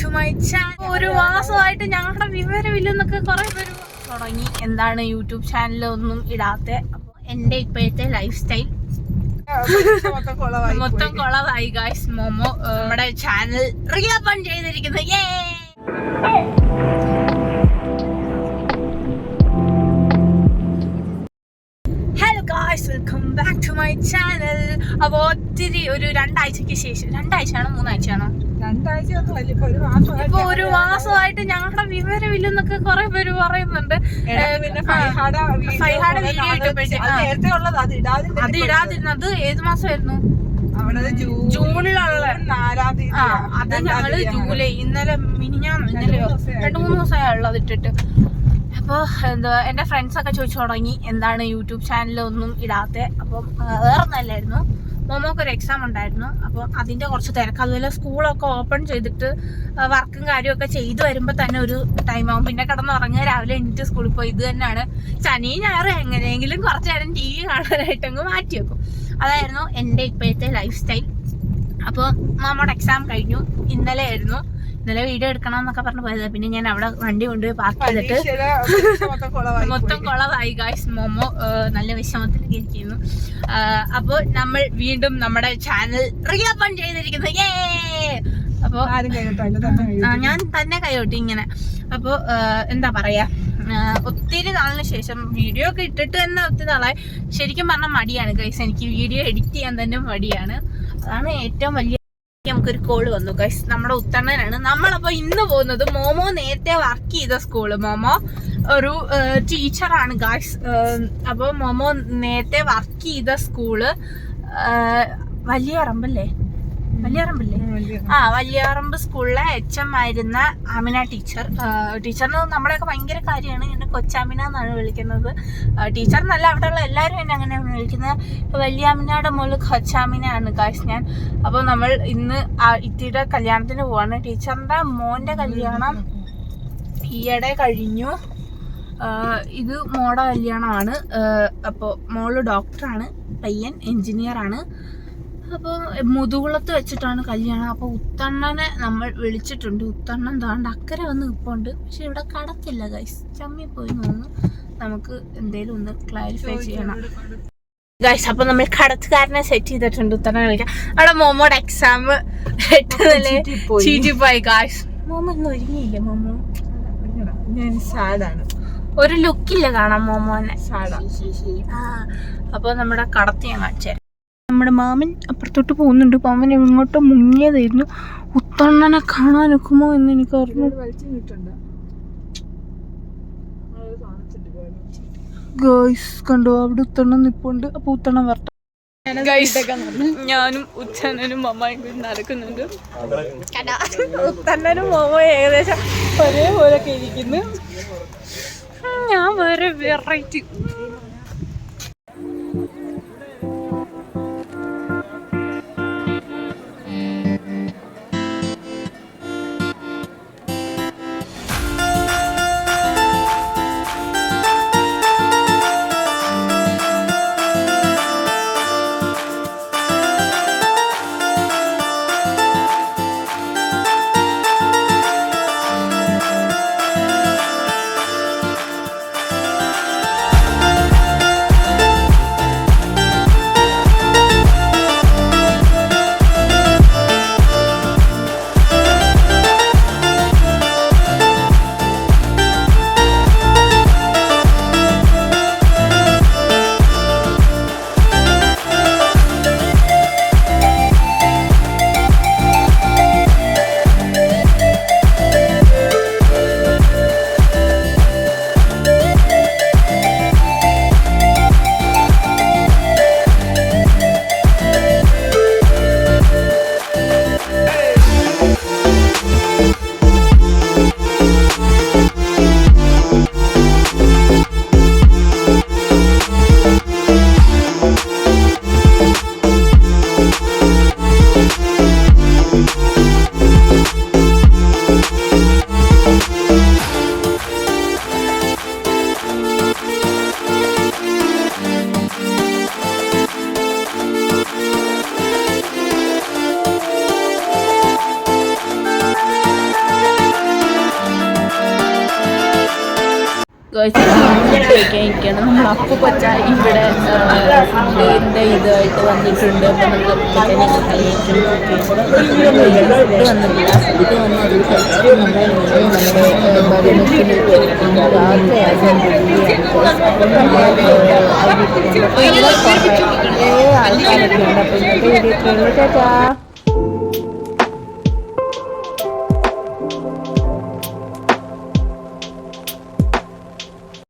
To my channel ഒരു മാസമായിട്ട് ഞങ്ങളുടെ വിവരമില്ലെന്നൊക്കെ കുറേ പേര് തുടങ്ങി. എന്താണ് യൂട്യൂബ് ചാനലൊന്നും ഇടാത്ത? അപ്പോൾ എന്റെ ഇപ്പോഴത്തെ ലൈഫ് സ്റ്റൈൽ മൊത്തം കൊളവായി ഗായ്സ് മോമോ നമ്മുടെ ചാനൽ റീഓപ്പൺ ചെയ്തിരിക്കുന്നു. Guys welcome back to my channel അപ്പോൾ ഒത്തിരി ഒരു രണ്ടാഴ്ചക്ക് ശേഷം രണ്ടാഴ്ചയാണോ? മൂന്നാഴ്ചയാണോ? ഇപ്പൊ ഒരു മാസമായിട്ട് ഞങ്ങളുടെ വിവരമില്ലെന്നൊക്കെ കുറെ പേര് പറയുന്നുണ്ട്. ഇടയ്ക്ക് വീഡിയോ ഫൈഹാട അത് ഉള്ളത് അത് ഇടാതിരുന്നത് ഏത് മാസമായിരുന്നു? അത് ജൂണിലുള്ള അത് ഞങ്ങൾ ജൂലൈ ഇന്നലെ മിനിഞ്ഞാന്ന് ഇന്നലെയോ രണ്ടു മൂന്ന് ദിവസമായുള്ളൂ അത് ഇട്ടിട്ട്. അപ്പോൾ എന്താ എന്റെ ഫ്രണ്ട്സ് ഒക്കെ ചോദിച്ചു തുടങ്ങി എന്താണ് യൂട്യൂബ് ചാനലൊന്നും ഇടാത്ത? അപ്പം വേറെ ഒന്നല്ലായിരുന്നു. മോമോക്ക് ഒരു എക്സാം ഉണ്ടായിരുന്നു. അപ്പോൾ അതിന്റെ കുറച്ച് തിരക്ക്. അതുപോലെ സ്കൂളൊക്കെ ഓപ്പൺ ചെയ്തിട്ട് വർക്കും കാര്യമൊക്കെ ചെയ്തു വരുമ്പോൾ തന്നെ ഒരു ടൈം ആവും. പിന്നെ കിടന്നുറങ്ങുക. രാവിലെ എണീറ്റ് സ്കൂളിൽ പോയി. ഇത് തന്നെയാണ്. ശനി ഞായർ എങ്ങനെയെങ്കിലും കുറച്ച് നേരം ടി വി കാണാനായിട്ട് അങ്ങ് മാറ്റി വെക്കും. അതായിരുന്നു എന്റെ ഇപ്പോഴത്തെ ലൈഫ് സ്റ്റൈൽ അപ്പോൾ മാമോടെ എക്സാം കഴിഞ്ഞു. ഇന്നലെ ആയിരുന്നു ഇന്നലെ വീഡിയോ എടുക്കണം എന്നൊക്കെ പറഞ്ഞു പോയത്. പിന്നെ ഞാൻ അവിടെ വണ്ടി കൊണ്ടുപോയി പാർക്ക് ചെയ്തിട്ട് മൊത്തം കുളവായി ഗായ്സ് മോമോ നല്ല വിഷമത്തിൽ ഇരിക്കുന്നു അപ്പോൾ നമ്മൾ വീണ്ടും നമ്മുടെ ചാനൽ റീഓപ്പൺ ചെയ്തിരിക്കുന്നു. ആ, ഞാൻ തന്നെ കൈകൊട്ടി ഇങ്ങനെ. അപ്പോൾ എന്താ പറയാ? ഒത്തിരി നാളിന് ശേഷം വീഡിയോ ഒക്കെ ഇട്ടിട്ട് തന്നെ ഒത്തിരി നാളായി. ശരിക്കും പറഞ്ഞാൽ മടിയാണ് ഗൈസ് എനിക്ക് വീഡിയോ എഡിറ്റ് ചെയ്യാൻ തന്നെ മടിയാണ്. അതാണ് ഏറ്റവും വലിയ നമുക്കൊരു കോൾ വന്നു. ഗൈസ് നമ്മുടെ ഉത്തണ്ണനാണ് നമ്മളപ്പോ ഇന്ന് പോകുന്നത് മോമോ നേരത്തെ വർക്ക് ചെയ്ത സ്കൂൾ മോമോ ഒരു ടീച്ചറാണ് ഗൈസ് അപ്പോൾ മോമോ നേരത്തെ വർക്ക് ചെയ്ത സ്കൂൾ വലിയ അറമ്പല്ലേ? വലിയ ആ വലിയാറമ്പ്. സ്കൂളിലെ എച്ച് എം ആയിരുന്ന അമിന ടീച്ചർ. ടീച്ചറിന് നമ്മളെയൊക്കെ ഭയങ്കര കാര്യമാണ്. എന്നെ കൊച്ചാമിന എന്നാണ് വിളിക്കുന്നത്. ടീച്ചർ എന്നല്ല അവിടെയുള്ള എല്ലാവരും എന്നെ അങ്ങനെയാണ് വിളിക്കുന്നത്. വലിയാമിനയുടെ മോൾ കൊച്ചാമിനയാണ് കാശ് ഞാൻ. അപ്പോൾ നമ്മൾ ഇന്ന് ആ ഇത്തിയുടെ കല്യാണത്തിന് പോവാണ്. ടീച്ചറിന്റെ മോന്റെ കല്യാണം ഈയിടെ കഴിഞ്ഞു. ഇത് മോടെ കല്യാണമാണ്. അപ്പോൾ മോൾ ഡോക്ടറാണ് പയ്യൻ എഞ്ചിനീയർ ആണ്. അപ്പോൾ മുതുകുളത്ത് വെച്ചിട്ടാണ് കല്യാണം. അപ്പോൾ ഉത്തണ്ണനെ നമ്മൾ വിളിച്ചിട്ടുണ്ട്. ഉത്തണ്ണൻ താണ്ട് അക്കരെ വന്ന് നിൽപ്പുണ്ട് പക്ഷെ ഇവിടെ കടത്തില്ല ഗൈസ് ചമ്മി പോയി നിന്ന് നമുക്ക് എന്തേലും ഒന്ന് ക്ലാരിഫൈ ചെയ്യണം. ഗൈസ് അപ്പൊ നമ്മൾ കടത്തുകാരനെ സെറ്റ് ചെയ്തിട്ടുണ്ട്. ഉത്തണ്ണനെ കളിക്കാം അവിടെ മോമോടെ എക്സാം പോയി ചീറ്റിപ്പോയി. ഗായ്സ് മോമോ ഇന്ന് ഒരുങ്ങിയില്ലേ മോമോ? ഞാൻ സാഡാണ്. ഒരു ലുക്കില്ല കാണാം മോമോനെ? സാഡാ. അപ്പൊ നമ്മുടെ കടത്തിയാണ് ഞാൻ കാണിച്ചു തരാം നമ്മുടെ മാമൻ അപ്പുറത്തോട്ട് പോകുന്നുണ്ട്. മാമൻ ഇങ്ങോട്ട് മുങ്ങിയതായിരുന്നു. ഉത്തണ്ണനെ കാണാൻ ഒക്കുമോ എന്ന് എനിക്ക് ഓർമ്മ ഗേൾസ് കണ്ടു? അവിടെ ഉത്തണ്ണൻ നിപ്പുണ്ട്. അപ്പൊ ഉത്തണ്ണൻ വരട്ടെ. ഞാനും ഉത്തണ്ണനും മമ്മായും കൂടി നടക്കുന്നുണ്ട്? ഉത്തണ്ണനും മമ്മയും ഏകദേശം ഒരേപോലെ ഒക്കെ ഇരിക്കുന്നു. ഞാൻ വേറെ വെറൈറ്റി കഴിക്കാനിരിക്കുകയാണ് നമ്മൾ അപ്പു കൊച്ച ഇവിടെ ഫുഡിന്റെ ഇതായിട്ട് വന്നിട്ടുണ്ട് അപ്പം നമ്മൾ നമ്മൾ ഭവനത്തിൽ രാത്രിയാകും ആൾക്കാരൊക്കെ ഉണ്ട്. അപ്പോൾ ഇന്നത്തെ വീഡിയോ ചേട്ടാ?